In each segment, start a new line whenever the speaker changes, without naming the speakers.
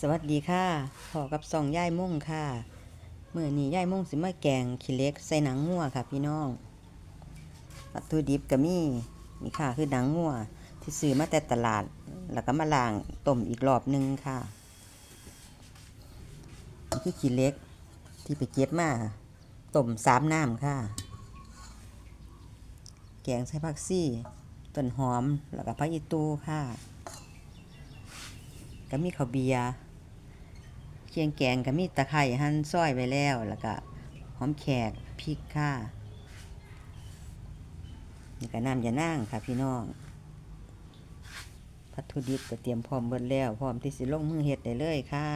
สวัสดีค่ะพอกับซองย่ายม่งค่ะเมื่อนี้ย่ายม่งสิมาแกงขี้เล็กใส่หนังงัวค่ะ พี่น้องวัตถุดิบก็มีนี่ค่ะคือหนังงัวที่ซื้อมาแต่ตลาด แล้วก็มาล้างต้มอีกรอบหนึงค่ะนี่คือขี้เล็กที่ไปเก็บมาต้มสามน้ำค่ะ แกงใส่ผักซี่ต้นหอมแล้วก็ผักอีตูค่ะ ก็มีข้าวเบียร์ คียงแกงก็มีตะไคร้หั่นซอยไว้แล้ว แล้วก็หอมแขกพริกค่ะนี่ก็น้ำยานั่งค่ะพี่น้องพัตถุดิบก็เตรียมพร้อมเบิดแล้ว พร้อมที่สิลงมือเฮ็ดได้เลยค่ะ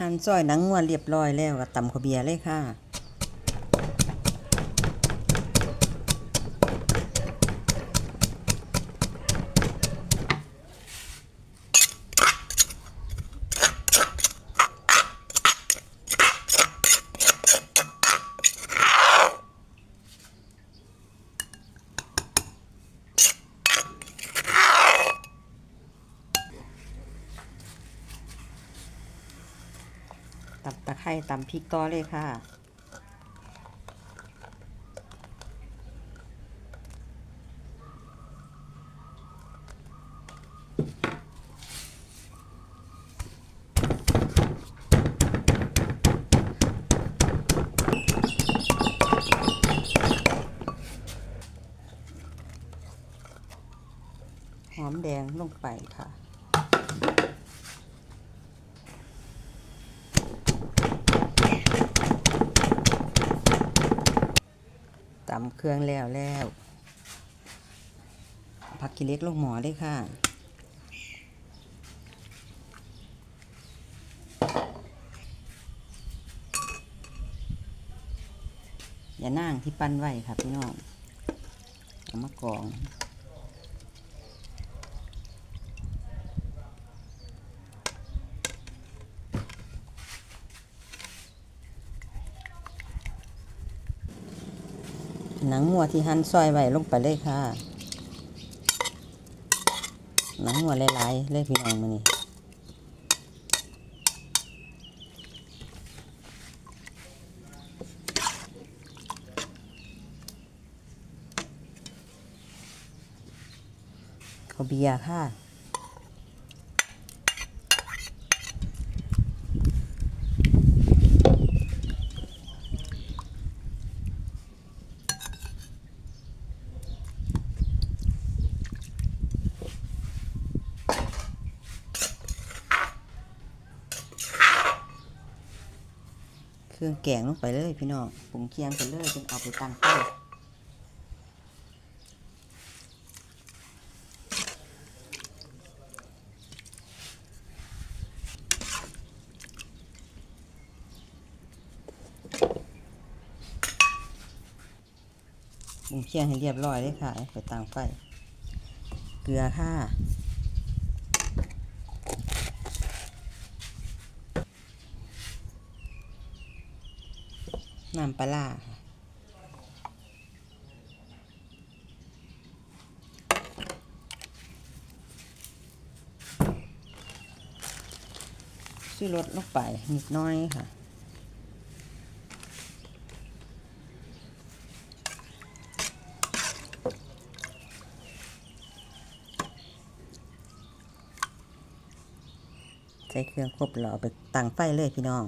หั่นซอยหนังงัวเรียบร้อยแล้วก็ตำข้าวเบียร์เลยค่ะ ไคร้ตำพริกต่อเลยค่ะ หอมแดงลงไปค่ะ เครื่องแล้วแล้วผักกิเล็กลงหมอเลยค่ะ อย่านั่งที่ปั้นไว้ค่ะพี่น้องเอามากรอง หนังงัวที่หั่นซอยไว้ลงไปเลยค่ะ หนังงัวหลายๆเลยพี่น้องมานี่ข้าเบียร์ค่ะ เค รื่องแกงลงไปเลยพี่น้องปรุงเคียงไปเลยจนเอาไปตั้งไฟปรุงเคียงให้เรียบร้อยเลยค่ะ ไปตั้งไฟ เกลือค่ะ น้ำปลาค่ะซื้อรสลงไปนิดน้อยค่ะใส่เครื่องครบแล้วเอาไปตั้งไฟเลยพี่น้อง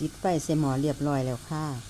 ติดไฟใส่หมอเรียบร้อยแล้วค่ะ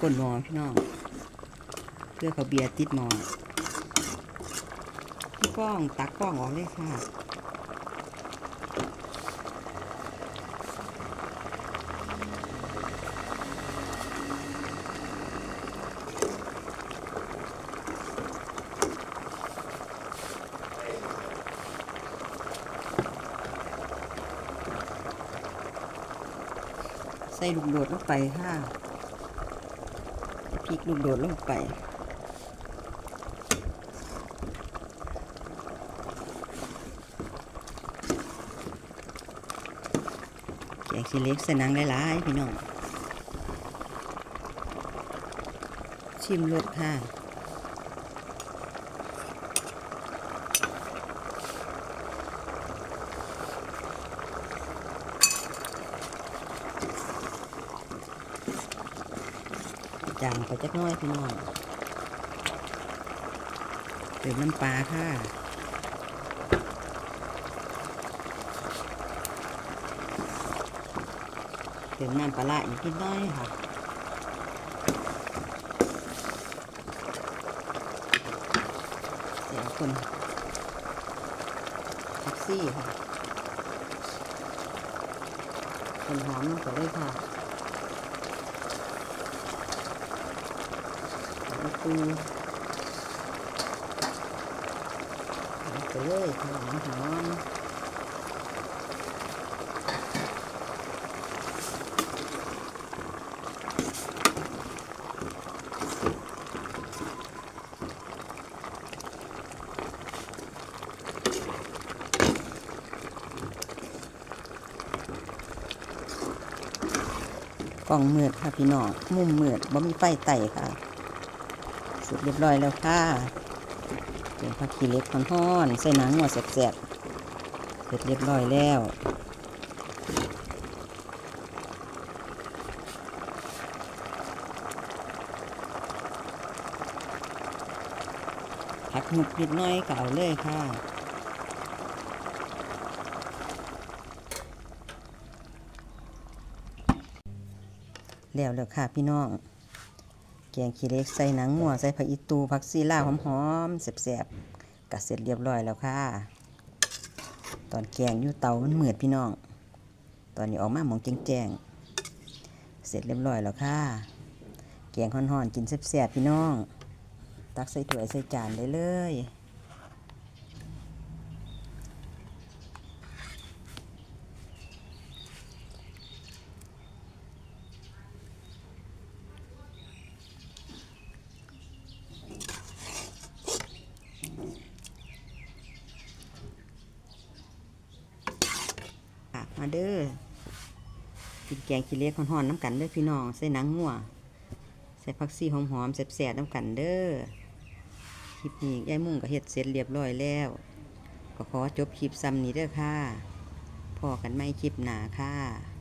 ก้นมอพี่น้องเพื่อเขาเบียร์ติดมอพี่ก้องตักก้องออกเลยค่ะใส่ลูกโดดลงไปค่ะ พริกลูกโดดลงไปแกงขี้เล็กใส่นังหลายๆพี่น้อง ชิมรสค่ะ จางไปจักน้อยพี่น้องเติมน้ำปลาค่ะเติมน้ำปลาอีกนิดน้อยค่ะเดี๋ยวคนแท็กซี่ค่ะคนหอมลงไปเลยค่ะ เอา ปูไปเลยหอมหอมกล่องเมือดค่ะพี่น้องมุมเมือดบ่มีไฟไต่ค่ะ สร็จเรียบร้อยแล้วค่ะเป็นผักขี้เล็กห่อนๆใส่หนังหัวแสบๆเสร็จเรียบร้อยแล้วผักหมุดนิดน้อยก็เอาเลยค่ะแล้วแล้วค่ะพี่น้อง กงขี้เล็กใส่หนังหมูใส่ผักอีตูผักซีลาหอมๆแสบๆกัดเสร็จเรียบร้อยแล้วค่ะ ตอนแกงอยู่เตามันเหมือดพี่น้อง ตอนนี้ออกมาหมองแจ้งๆเสร็จเรียบร้อยแล้วค่ะ แกงห่อนๆกินแสบๆพี่น้อง ตักใส่ถ้วยใส่จานได้เลย เด้อกินแกงขี้เหล็กห่อนๆน้ำกันเด้อพี่น้องใส่หนังงัวใส่ผักซีหอมๆแซ่บๆน้ำกันเด้อคลิปนี้ยายมุ่งกับเห็ดเสร็จเรียบร้อยแล้ว ก็ขอจบคลิปซ้ำนี้เด้อค่ะพอกันไม่คลิปหนาค่ะ